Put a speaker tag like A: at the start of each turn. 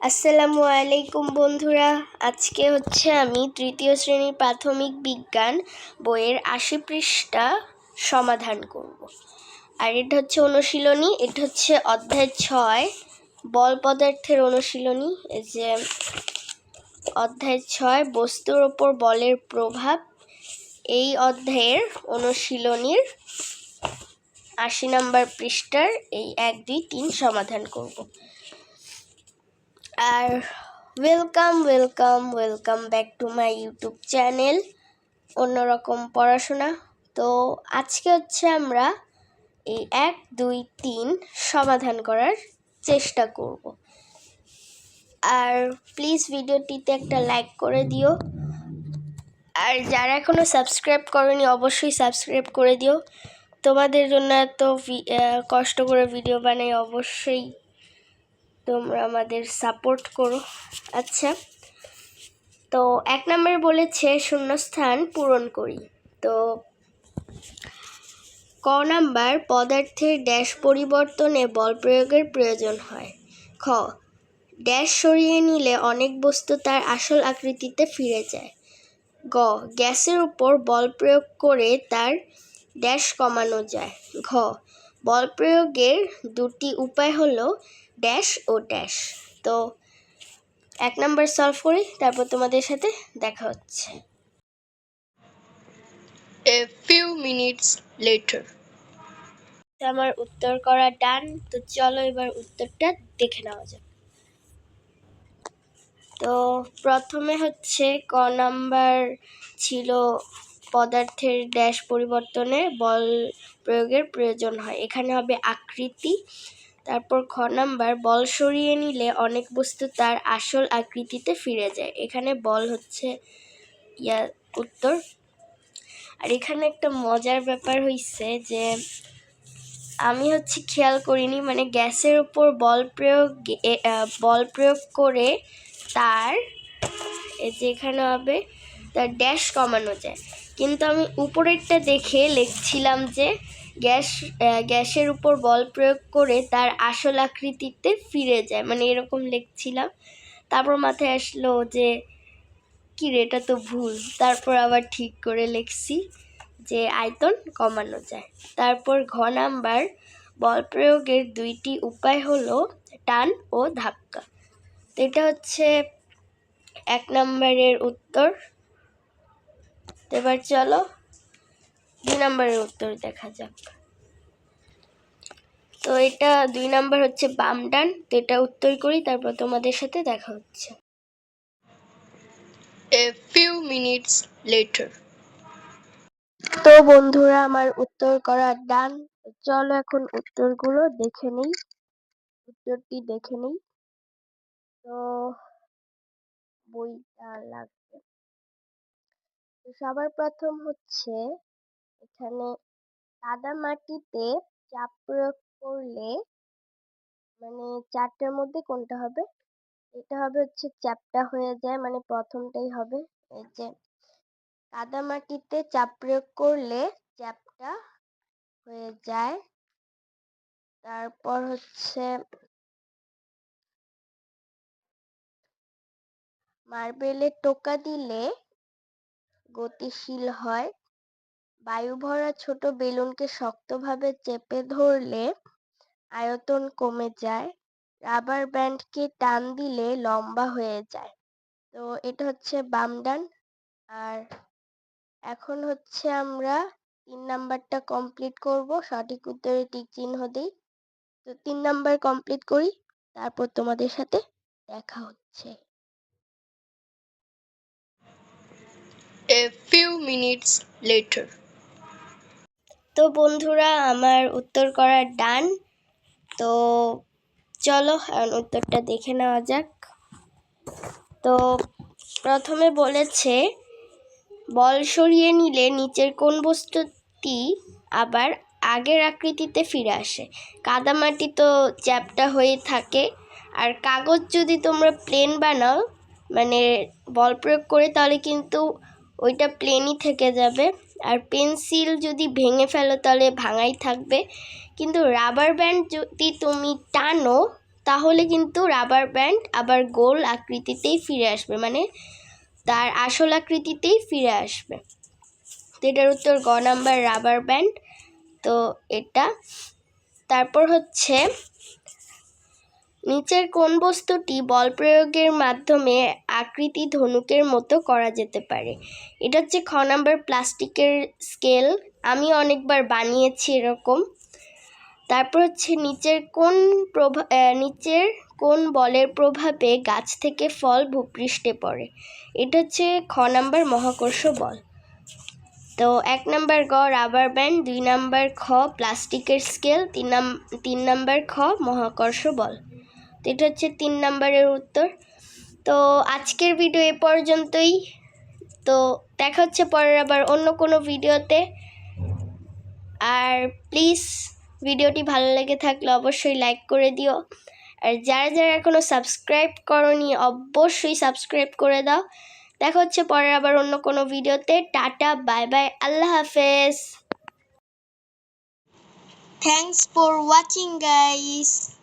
A: আসসালামু আলাইকুম বন্ধুরা। আজকে হচ্ছে আমি তৃতীয় শ্রেণির প্রাথমিক বিজ্ঞান বইয়ের আশি পৃষ্ঠা সমাধান করব। আর এটা হচ্ছে অনুশীলনী, এটা হচ্ছে অধ্যায় ছয়, বল পদার্থের অনুশীলনী। এই যে অধ্যায় ছয়, বস্তুর ওপর বলের প্রভাব। এই অধ্যায়ের অনুশীলনীর আশি নম্বর পৃষ্ঠার এই এক দুই তিন সমাধান করব। আর welcome welcome welcome back to my YouTube channel অন্যরকম পড়াশোনা। তো আজকে হচ্ছে আমরা এই এক, দুই, তিন সমাধান করার চেষ্টা করব। আর প্লিজ ভিডিওটিতে একটা লাইক করে দিও। আর যারা এখনও সাবস্ক্রাইব করেনি, অবশ্যই সাবস্ক্রাইব করে দিও। তোমাদের জন্য এত কষ্ট করে ভিডিও বানাই, অবশ্যই তোমরা আমাদের সাপোর্ট করো। আচ্ছা তো এক নম্বরে বলেছে, শূন্যস্থান পূরণ করি। তো ক নাম্বার পদার্থের ড্যাশ পরিবর্তনে বল প্রয়োগের প্রয়োজন হয়। খ ড্যাশ সরিয়ে নিলে অনেক বস্তু তার আসল আকৃতিতে ফিরে যায়। গ, গ্যাসের উপর বল প্রয়োগ করে তার ড্যাশ কমানো যায়। ঘ বল প্রয়োগের দুটি উপায় হলো ড্যাশ ও ড্যাশ তো এক নাম্বার সলভ করি তারপর তোমাদের সাথে দেখা হচ্ছে।
B: Few minutes later.
A: তো আমার উত্তর করা ডান তো চলো এবার উত্তরটা দেখে নেওয়া যাক। তো প্রথমে হচ্ছে ক নাম্বার ছিল পদার্থের ড্যাশ পরিবর্তনে বল প্রয়োগের প্রয়োজন হয়। এখানে হবে আকৃতি, তারপর খ নাম্বার, বল সরিয়ে নিলে অনেক বস্তু তার আসল আকৃতিতে ফিরে যায়। এখানে বল হচ্ছে ইয়া, উত্তর। আর এখানে একটা মজার ব্যাপার হইছে যে আমি হচ্ছে খেয়াল করিনি মানে গ্যাসের উপর বল প্রয়োগ বল প্রয়োগ করে তার, এই যে এখানে হবে তার ড্যাশ কমানো যায়। কিন্তু আমি উপরেরটা দেখে লিখছিলাম যে, গ্যাস গ্যাসের উপর বল প্রয়োগ করে তার আসল আকৃতিতে ফিরে যায়। মানে এরকম লিখছিলাম। তারপর মাথায় আসলো যে, কি রে, এটা তো ভুল। তারপর আবার ঠিক করে লিখছি যে, আয়তন কমানো যায়। তারপর ঘ নাম্বার, বল প্রয়োগের দুইটি উপায় হলো টান ও ধাক্কা। তো এটা হচ্ছে এক নম্বরের উত্তর। তো এবার চলো দুই নম্বরের উত্তর দেখা যাক। তো এটা দুই নাম্বার হচ্ছে বাম ডান তো এটা উত্তর করি তারপর তোমাদের সাথে দেখা হচ্ছে।
B: A few minutes later.
A: তো বন্ধুরা আমার উত্তর করা ডান। চলো এখন উত্তরগুলো দেখে নেই। উত্তরটি দেখে নেই। তো বইটা লাগবে। তো সবার প্রথম হচ্ছে এখানে কাদা মাটিতে চাপ প্রয়োগ করলে মানে চারটার মধ্যে কোনটা হবে? এটা হবে হচ্ছে চ্যাপটা হয়ে যায় মানে প্রথমটাই হবে। এই যে কাদা মাটিতে চাপ প্রয়োগ করলে চ্যাপটা হয়ে যায়। তারপর হচ্ছে মার্বেলে টোকা দিলে গতিশীল হয়। বায়ু ভরা ছোট বেলুনকে শক্তভাবে চেপে ধরলে আয়তন কমে যায়। রাবার ব্যান্ডকে টান দিলে লম্বা হয়ে যায়। তো এটা হচ্ছে বাম ডান। আর এখন হচ্ছে আমরা তিন নাম্বারটা কমপ্লিট করব। সঠিক উত্তরে টিক চিহ্ন দিই। তো তিন নাম্বার কমপ্লিট করি, তারপর তোমাদের সাথে দেখা হচ্ছে।
B: A few minutes later.
A: তো বন্ধুরা, আমার উত্তর করা ডান। তো চলো উত্তরটা দেখে নেওয়া যাক। তো প্রথমে বলেছে, বল সরিয়ে নিলে নিচের কোন বস্তুটি আবার আগের আকৃতিতে ফিরে আসে? কাদামাটি তো চ্যাপটা হয়ে থাকে। আর কাগজ যদি তোমরা প্লেন বানাও মানে বল প্রয়োগ করে, তাহলে কিন্তু ওইটা প্লেনই থেকে যাবে। আর পেন্সিল যদি ভেঙে ফেলো তাহলে ভাঙাই থাকবে। কিন্তু রাবার ব্যান্ড যদি তুমি টানো, তাহলে কিন্তু রাবার ব্যান্ড আবার গোল আকৃতিতেই ফিরে আসবে। মানে তার আসল আকৃতিতেই ফিরে আসবে। তো এটার উত্তর গ নাম্বার রাবার ব্যান্ড তো এটা। তারপর হচ্ছে নিচের কোন বস্তুটি বল প্রয়োগের মাধ্যমে আকৃতি ধনুকের মতো করা যেতে পারে? এটা হচ্ছে খ নাম্বার প্লাস্টিকের স্কেল। আমি অনেকবার বানিয়েছি এরকম। তারপর হচ্ছে নিচের কোন প্রভা নিচের কোন বলের প্রভাবে গাছ থেকে ফল ভূপৃষ্ঠে পড়ে? এটা হচ্ছে খ নাম্বার মহাকর্ষ বল। তো এক নাম্বার গ রাবার ব্যান্ড, দুই নাম্বার খ প্লাস্টিকের স্কেল, তিন নাম তিন নাম্বার খ মহাকর্ষ বল। তো এটা হচ্ছে তিন নাম্বারের উত্তর। তো আজকের ভিডিও এ পর্যন্তই। তো দেখা হচ্ছে পরের আবার অন্য কোনো ভিডিওতে আর প্লিজ ভিডিওটি ভালো লেগে থাকলে অবশ্যই লাইক করে দিও। আর যারা যারা এখনও সাবস্ক্রাইব করনি, অবশ্যই সাবস্ক্রাইব করে দাও। দেখা হচ্ছে পরের আবার অন্য কোনো ভিডিওতে টাটা বাই বাই আল্লাহ হাফেজ।
C: Thanks for watching guys.